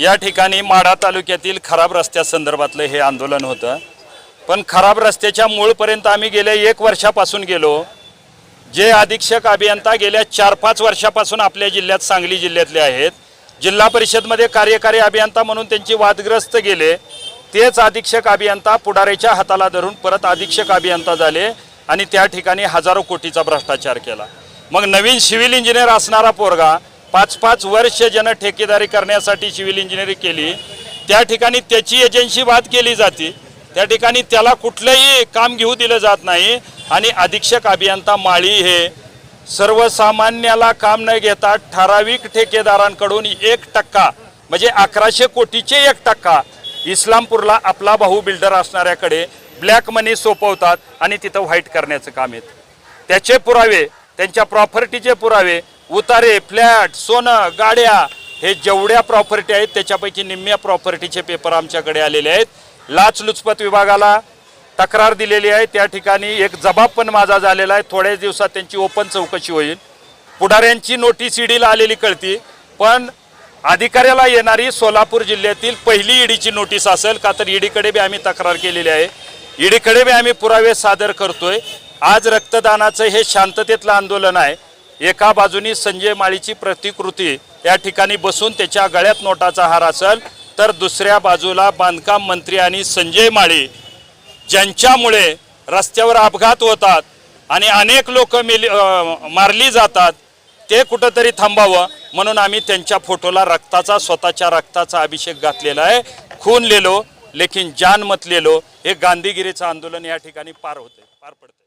या ठिकाणी माढा तालुक्यातील खराब रस्त्यासंदर्भातलं हे आंदोलन होतं. पण खराब रस्त्याच्या मूळपर्यंत आम्ही गेल्या एक वर्षापासून गेलो. जे अधीक्षक अभियंता गेल्या चार पाच वर्षापासून आपल्या जिल्ह्यात सांगली जिल्ह्यातले आहेत. जिल्हा परिषदमध्ये कार्यकारी अभियंता म्हणून त्यांची वादग्रस्त गेले. तेच अधीक्षक अभियंता पुढाऱ्याच्या हाताला धरून परत अधीक्षक अभियंता झाले आणि त्या ठिकाणी हजारो कोटीचा भ्रष्टाचार केला. मग नवीन सिव्हिल इंजिनियर असणारा पोरगा पाच पाच वर्ष ज्यानं ठेकेदारी करण्यासाठी सिव्हिल इंजिनिअरिंग केली त्या ठिकाणी त्याची एजन्सी बाद केली जाते. त्या ठिकाणी त्याला कुठलंही काम घेऊ दिलं जात नाही. आणि अधीक्षक अभियंता माळी हे सर्वसामान्याला काम न घेता ठराविक ठेकेदारांकडून एक टक्का म्हणजे अकराशे कोटीचे एक टक्का इस्लामपूरला आपला भाऊ बिल्डर असणाऱ्याकडे ब्लॅक मनी सोपवतात आणि तिथं व्हाईट करण्याचं काम येतं. त्याचे पुरावे त्यांच्या प्रॉपर्टीचे पुरावे उतारे फ्लॅट सोनं गाड्या हे जेवढ्या प्रॉपर्टी आहेत त्याच्यापैकी निम्म्या प्रॉपर्टीचे पेपर आमच्याकडे आलेले आहेत. लाचलुचपत विभागाला तक्रार दिलेली आहे. त्या ठिकाणी एक जबाब पण माझा झालेला आहे. थोड्याच दिवसात त्यांची ओपन चौकशी होईल. पुढाऱ्यांची नोटीस ईडीला आलेली कळती पण अधिकाऱ्याला येणारी सोलापूर जिल्ह्यातील पहिली ईडीची नोटीस असेल का तर ईडीकडे बी आम्ही तक्रार केलेली आहे. ईडीकडे बी आम्ही पुरावे सादर करतोय. आज रक्तदानाचं हे शांततेतलं आंदोलन आहे. एका बाजूनी संजय माळीची प्रतिकृती या ठिकाणी बसून त्याच्या गळ्यात नोटाचा हार असेल तर दुसऱ्या बाजूला बांधकाम मंत्री आणि संजय माळी ज्यांच्यामुळे रस्त्यावर अपघात होतात आणि अनेक लोक मेली मारली जातात ते कुठंतरी थांबावं म्हणून आम्ही त्यांच्या फोटोला रक्ताचा स्वतःच्या रक्ताचा अभिषेक घातलेला आहे. खून लेलो लेकिन जान मत लेलो हे गांधीगिरीचं आंदोलन या ठिकाणी पार होते पार पडते